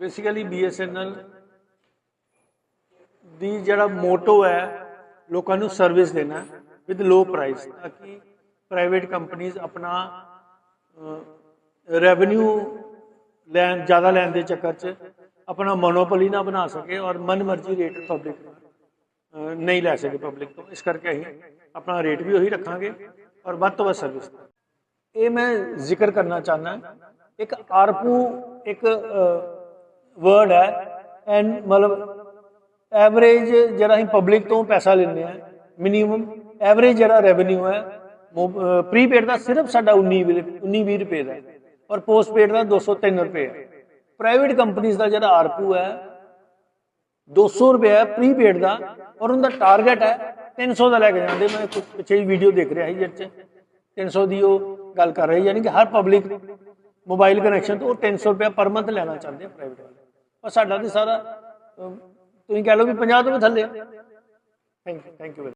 Basically BSNL ਦੀ ਜਿਹੜਾ motto ਹੈ, ਲੋਕਾਂ ਨੂੰ ਸਰਵਿਸ ਦੇਣਾ ਵਿਦ ਲੋ ਪ੍ਰਾਈਸ ਤਾਂ ਕਿ ਪ੍ਰਾਈਵੇਟ ਕੰਪਨੀਆਂ ਆਪਣਾ ਰੈਵਨਿਊ ਲੈਣ, ਜ਼ਿਆਦਾ ਲੈਣ ਦੇ ਚੱਕਰ 'ਚ ਆਪਣਾ ਮੋਨੋਪੋਲੀ ਨਾ ਬਣਾ ਸਕੇ ਔਰ ਮਨਮਰਜ਼ੀ ਰੇਟ ਪਬਲਿਕ ਨਹੀਂ ਲੈ ਸਕੇ ਪਬਲਿਕ ਤੋਂ। ਇਸ ਕਰਕੇ ਅਸੀਂ ਆਪਣਾ ਰੇਟ ਵੀ ਉਹੀ ਰੱਖਾਂਗੇ ਔਰ ਵੱਧ ਤੋਂ ਵੱਧ ਸਰਵਿਸ ਇਹ ਮੈਂ ਜ਼ਿਕਰ ਕਰਨਾ ਚਾਹਨਾ ਇੱਕ ਆਰਪੂ ਇੱਕ ਵਰਡ ਹੈ ਐਂਡ ਮਤਲਬ ਐਵਰੇਜ ਜਿਹੜਾ ਅਸੀਂ ਪਬਲਿਕ ਤੋਂ ਪੈਸਾ ਲੈਂਦੇ ਆ ਮਿਨੀਮਮ ਐਵਰੇਜ ਜਿਹੜਾ ਰੈਵਨਿਊ ਹੈ ਪ੍ਰੀਪੇਡ ਦਾ ਸਿਰਫ ਸਾਡਾ 19 ਵੀਹ 19 ਵੀਹ ਰੁਪਏ ਦਾ ਔਰ ਪੋਸਟਪੇਡ ਦਾ 203 ਰੁਪਏ ਪ੍ਰਾਈਵੇਟ ਕੰਪਨੀਆਂ ਦਾ ਜਿਹੜਾ ਆਰਪੂ ਹੈ 200 ਰੁਪਏ ਹੈ ਪ੍ਰੀਪੇਡ ਦਾ, ਔਰ ਉਹਦਾ ਟਾਰਗੇਟ ਹੈ 300 ਦਾ ਲੈ ਕੇ ਜਾਂਦੇ। ਮੈਂ ਪਿੱਛੇ ਹੀ ਵੀਡੀਓ ਦੇਖ ਰਿਹਾ ਸੀ ਜਿਹਦੇ ਚ। 300 ਦੀ ਉਹ ਗੱਲ ਕਰ ਰਹੀ ਯਾਨੀ ਕਿ ਹਰ ਪਬਲਿਕ ਮੋਬਾਈਲ ਕਨੈਕਸ਼ਨ ਤੋਂ ਉਹ 300 ਰੁਪਏ ਪਰ ਮੰਥ ਲੈਣਾ ਚਾਹੁੰਦੇ ਆ ਪ੍ਰਾਈਵੇਟ ਵਾਲੇ। ਪਰ ਸਾਡਾ ਤੇ ਸਾਰਾ ਤੁਸੀਂ ਕਹਿ ਲਓ ਵੀ 50 ਤੋਂ ਵੀ ਥੱਲੇ ਥੈਂਕ ਯੂ ਥੈਂਕ ਯੂ